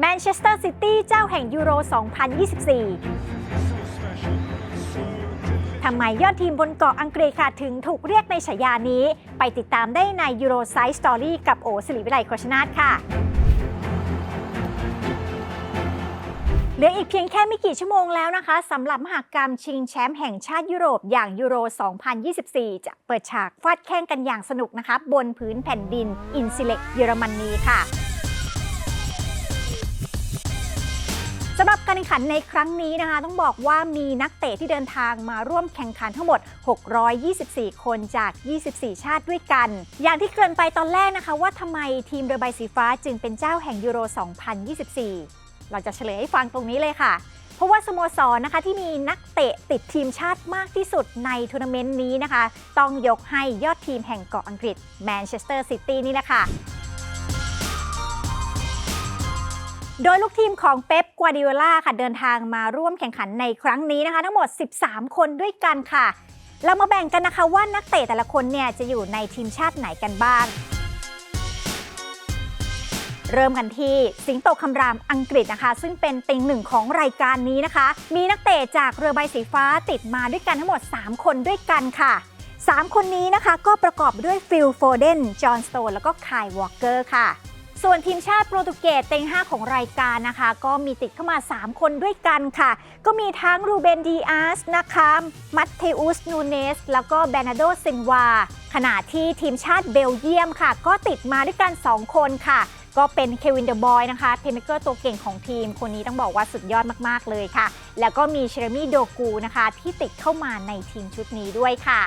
แมนเชสเตอร์ซิตี้เจ้าแห่งยูโร 2024 ทำไมยอดทีมบนเกาะอังกฤษค่ะถึงถูกเรียกในฉายานี้ ไปติดตามได้ในยูโรไซส์สตอรี่กับโอสิริวิไลโคชนาทค่ะเหลืออีกเพียงแค่ไม่กี่ชั่วโมงแล้วนะคะสำหรับมหากรรมชิงแชมป์แห่งชาติยุโรปอย่างยูโร 2024 จะเปิดฉากฟาดแข่งกันอย่างสนุกนะคะ บนพื้นแผ่นดินอินซิเล็กเยอรมนีค่ะ รับการแข่งขันในครั้งนี้นะคะ ต้องบอกว่ามีนักเตะที่เดินทางมาร่วมแข่งขันทั้งหมด 624 คนจาก 24 ชาติด้วยกัน อย่างที่เกริ่นไปตอนแรกนะคะ ว่าทำไมทีมเรือใบสีฟ้าจึงเป็นเจ้าแห่งยูโร 2024 เราจะเฉลยให้ฟังตรงนี้เลยค่ะ เพราะว่าสโมสรนะคะที่มีนักเตะติดทีมชาติมากที่สุดในทัวร์นาเมนต์นี้นะคะ ต้องยกให้ยอดทีมแห่งเกาะอังกฤษแมนเชสเตอร์ซิตี้นี่นะคะ โดยลูกทีมของเป๊ปกัวดิโอล่าค่ะเดินทางมาร่วมแข่งขันในครั้งนี้นะคะ ทั้งหมด 13 คนด้วยกันค่ะ เรามาแบ่งกันนะคะว่านักเตะแต่ละคนเนี่ยจะอยู่ในทีมชาติไหนกันบ้าง เริ่มกันที่สิงโตคำรามอังกฤษนะคะ ซึ่งเป็นติงหนึ่งของรายการนี้นะคะ มีนักเตะจากเรือใบสีฟ้าติดมาด้วยกันทั้งหมด 3 คนด้วยกันค่ะ 3 คนนี้นะคะก็ประกอบด้วยฟิลโฟเดนจอห์นสโตนแล้วก็คายวอลเกอร์ค่ะ ส่วนทีมชาติโปรตุเกสเต็ง 5 ของรายการนะคะ ก็มีติดเข้ามา 3 คนด้วยกันค่ะ ก็มีทั้งรูเบนดีอาสนะคะมัตเทอุสนูเนส แล้วก็แบนาโดเซนวา ขณะที่ทีมชาติเบลเยียมค่ะ ก็ติดมาด้วยกัน 2 คนค่ะ ก็เป็นเควินเดอร์บอยนะคะเพเมเกอร์ตัวเก่งของทีม คนนี้ต้องบอกว่าสุดยอดมาก ๆ เลยค่ะ แล้วก็มีเชเรมี่โดกูนะคะ ที่ติดเข้ามาในทีมชุดนี้ด้วยค่ะ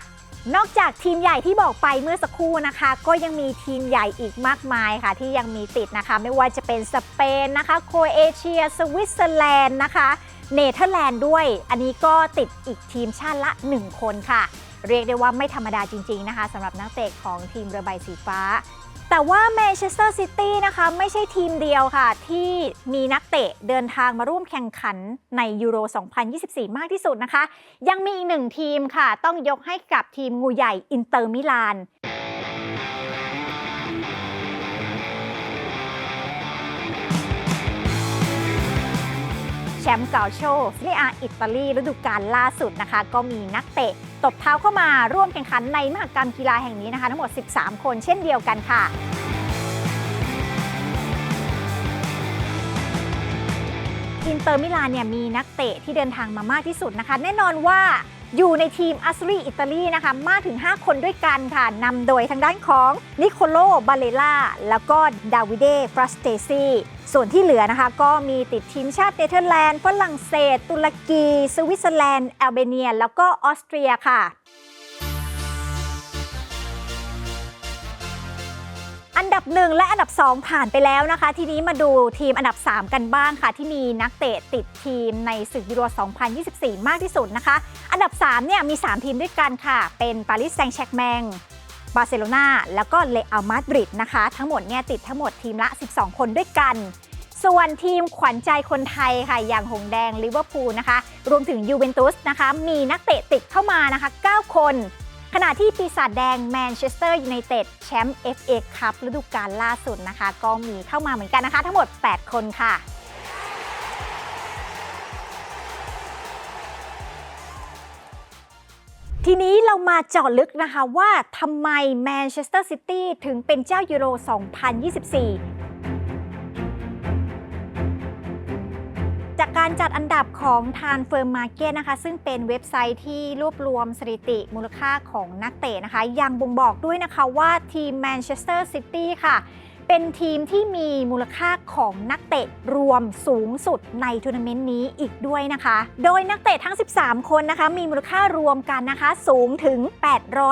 นอกจากทีมใหญ่ที่บอกไปเมื่อสักครู่นะคะ ก็ยังมีทีมใหญ่อีกมากมายค่ะ ที่ยังมีติดนะคะ ไม่ว่าจะเป็นสเปนนะคะโครเอเชีย สวิตเซอร์แลนด์นะคะ เนเธอร์แลนด์ด้วย อันนี้ก็ติดอีกทีมชาติละ 1 คนค่ะ เรียกได้ว่าไม่ธรรมดาจริง ๆนะคะสำหรับนักเตะของทีมเรือใบสีฟ้า แต่ว่าแมนเชสเตอร์ซิตี้นะคะไม่ใช่ทีมเดียวค่ะ ที่มีนักเตะเดินทางมาร่วมแข่งขันในยูโร 2024 มากที่สุดนะคะ ยังมีอีกหนึ่งทีมค่ะ ต้องยกให้กับทีมงูใหญ่อินเตอร์มิลานแชมป์เกาโชซีเรีอาอิตาลีฤดูกาลล่าสุดนะคะ ก็มีนักเตะ ตบเท้าเข้ามาร่วมแข่งขันในมหกรรมกีฬาแห่งนี้นะคะทั้งหมด 13 คนเช่นเดียวกันค่ะอินเตอร์มิลานเนี่ยมีนักเตะที่เดินทางมามากที่สุดนะคะ แน่นอนว่า อยู่ในทีมอัสรีอิตาลีนะคะ มากถึง 5 คนด้วยกันค่ะนำโดยทางด้านของนิโคโลบาเลล่าแล้วก็ดาวิเดฟรัสเตซีส่วนที่เหลือนะคะ ก็มีติดทีมชาติเนเธอร์แลนด์ฝรั่งเศส ตุรกี สวิตเซอร์แลนด์แอลเบเนีย แล้วก็ออสเตรียค่ะ อันดับ 1 และอันดับ 2 ผ่านไปแล้วนะคะ ทีนี้มาดูทีมอันดับ 3 กันบ้างค่ะ ที่มีนักเตะติดทีมในศึกยูโร 2024 มากที่สุดนะคะ อันดับ3เนี่ยมี 3 ทีมด้วยกันค่ะ เป็นปารีสแซงต์แชร์กแมงบาร์เซโลนาแล้วก็เลอัลมาดริดนะคะ ทั้งหมดเนี่ยติดทั้งหมดทีมละ 12 คนด้วยกัน ส่วนทีมขวัญใจคนไทยค่ะ อย่างหงแดงลิเวอร์พูลนะคะ รวมถึงยูเวนตุสนะคะ มีนักเตะติดเข้ามานะคะ 9 คน ขณะที่ปีศาจแดงแมนเชสเตอร์ยูไนเต็ดแชมป์ FA คัพฤดูกาลล่าสุดนะคะ ก็มีเข้ามาเหมือนกันนะคะ ทั้งหมด 8 คนค่ะทีนี้เรามาเจาะลึกนะคะว่าทำไมแมนเชสเตอร์ซิตี้ถึงเป็นเจ้ายูโร 2024 การจัดอันดับของทานเฟิร์มมาร์เก็ตนะคะ ซึ่งเป็นเว็บไซต์ที่รวบรวมสถิติมูลค่าของนักเตะนะคะ ยังบ่งบอกด้วยนะคะว่าทีมแมนเชสเตอร์ซิตี้ค่ะ เป็นทีมที่มีมูลค่าของนักเตะรวมสูงสุดในทัวร์นาเมนต์นี้อีกด้วยนะคะ โดยนักเตะทั้ง 13 คนนะคะ มีมูลค่ารวมกันนะคะ สูงถึง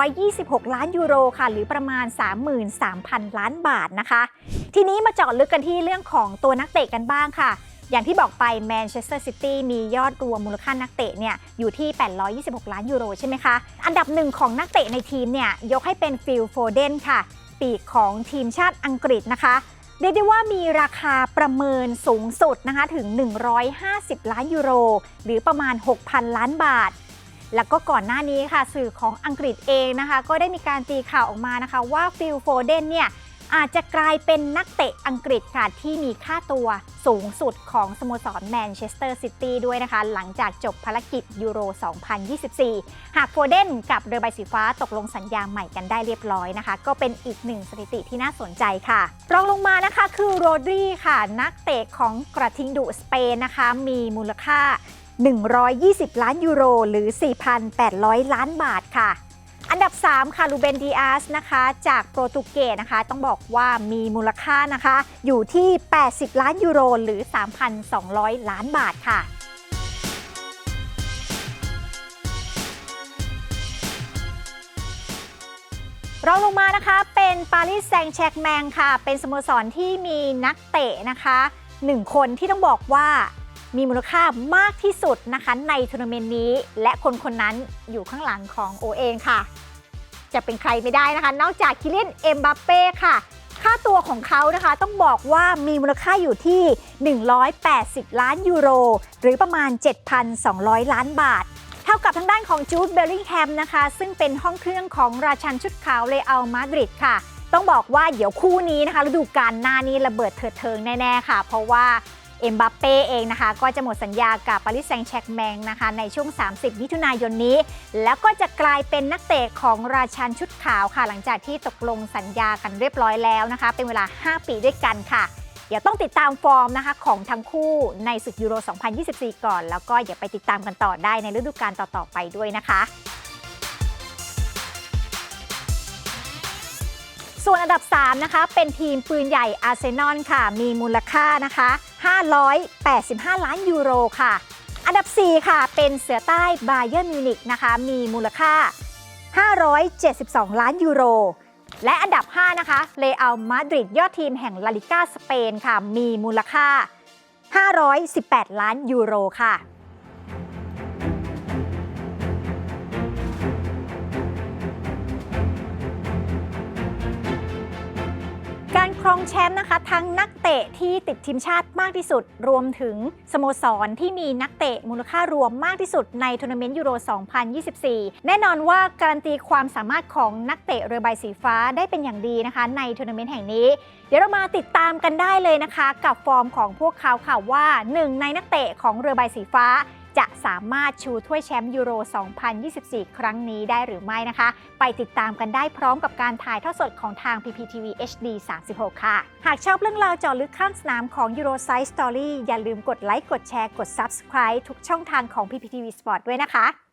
826 ล้านยูโรค่ะ หรือประมาณ 33,000 ล้านบาทนะคะ ทีนี้มาเจาะลึกกันที่เรื่องของตัวนักเตะกันบ้างค่ะ อย่างที่บอกไปแมนเชสเตอร์ซิตี้มียอดรวมมูลค่านักเตะเนี่ยอยู่ที่ 826 ล้านยูโรใช่ไหมคะ อันดับหนึ่งของนักเตะในทีมเนี่ยยกให้เป็นฟิลโฟเดนค่ะ ปีกของทีมชาติอังกฤษนะคะเรียกได้ว่ามีราคาประเมินสูงสุดนะคะถึง 150 ล้านยูโร หรือประมาณ 6,000 ล้านบาท แล้วก็ก่อนหน้านี้ค่ะ สื่อของอังกฤษเองนะคะ ก็ได้มีการตีข่าวออกมานะคะว่าฟิลโฟเดนเนี่ย อาจจะกลายเป็นนักเตะอังกฤษค่ะที่มีค่าตัวสูงสุดของสโมสรแมนเชสเตอร์ซิตี้ด้วยนะคะ หลังจากจบภารกิจยูโร 2024 หากโฟเดนกับเรือใบสีฟ้าตกลงสัญญาใหม่กันได้เรียบร้อยนะคะ ก็เป็นอีกหนึ่งสถิติที่น่าสนใจค่ะ รองลงมานะคะคือโรดรีค่ะ นักเตะของกระทิงดุสเปนนะคะ มีมูลค่า 120 ล้านยูโร หรือ 4,800 ล้านบาทค่ะ อันดับ 3 ค่ะลูเบนดีอาสนะคะ จากโปรตุเกสนะคะ ต้องบอกว่ามีมูลค่านะคะ อยู่ที่ 80 ล้านยูโร หรือ 3,200 ล้านบาทค่ะรองลงมานะคะเป็นปารีสแซงแชกแมงค่ะ เป็นสโมสรที่มีนักเตะนะคะหนึ่งคนที่ต้องบอกว่ามีมูลค่ามากที่สุดนะคะในทัวร์นาเมนต์นี้ และคนคนนั้นอยู่ข้างหลังของโอเองค่ะ จะเป็นใครไม่ได้นะคะ นอกจากคิเลียนเอ็มบัปเป้ค่ะ ค่าตัวของเขานะคะต้องบอกว่ามีมูลค่าอยู่ที่ 180 ล้านยูโร หรือประมาณ 7,200 ล้านบาท เท่ากับทางด้านของจูดเบลลิงแฮมนะคะ ซึ่งเป็นห้องเครื่องของราชันชุดขาวเลอัลมาดริดค่ะ ต้องบอกว่าเดี๋ยวคู่นี้นะคะฤดูกาลหน้านี้ระเบิดเถิดเทิงแน่ ๆ ค่ะ เพราะว่า เอ็มบัปเป้เองนะคะ ก็จะหมดสัญญากับปารีสแซงต์แชร์กแมงนะคะ ในช่วง 30 มิถุนายนนี้ แล้วก็จะกลายเป็นนักเตะของราชันชุดขาวค่ะ หลังจากที่ตกลงสัญญากันเรียบร้อยแล้วนะคะ เป็นเวลา 5 ปีด้วยกันค่ะเดี๋ยวต้องติดตามฟอร์มนะคะของทั้งคู่ในศึกยูโร 2024 ก่อน แล้วก็อย่าไปติดตามกันต่อได้ในฤดูกาลต่อๆไปด้วยนะคะส่วนอันดับ 3 นะคะ เป็นทีมปืนใหญ่อาร์เซนอลค่ะ มีมูลค่านะคะ 585 ล้านยูโรค่ะ อันดับ 4 ค่ะ เป็นเสือใต้บาเยอร์มิวนิกนะคะ มีมูลค่า 572 ล้านยูโร และอันดับ 5 นะคะ เลอัลมาดริดยอดทีมแห่งลาลิก้าสเปนค่ะ มีมูลค่า 518 ล้านยูโรค่ะ รครองแชมป์นะคะทั้งนักเตะที่ติดทีมชาติมากที่สุด รวมถึงสโมสรที่มีนักเตะมูลค่ารวมมากที่สุดในทัวร์นาเมนต์ยูโร 2024 แน่นอนว่าการันตีความสามารถของนักเตะเรือใบสีฟ้าได้เป็นอย่างดีนะคะ ในทัวร์นาเมนต์แห่งนี้ เดี๋ยวเรามาติดตามกันได้เลยนะคะ กับฟอร์มของพวกเขาค่ะว่าหนึ่งในนักเตะของเรือใบสีฟ้า จะสามารถชูถ้วยแชมป์ยูโร 2024 ครั้งนี้ได้หรือไม่นะคะ ไปติดตามกันได้พร้อมกับการถ่ายทอดสดของทาง PPTV HD 36 ค่ะ หากชอบเรื่องราวจอลึกข้างสนามของ Euroside Story อย่าลืมกดไลค์ กดแชร์ กด Subscribe ทุกช่องทางของ PPTV Sport ด้วยนะคะ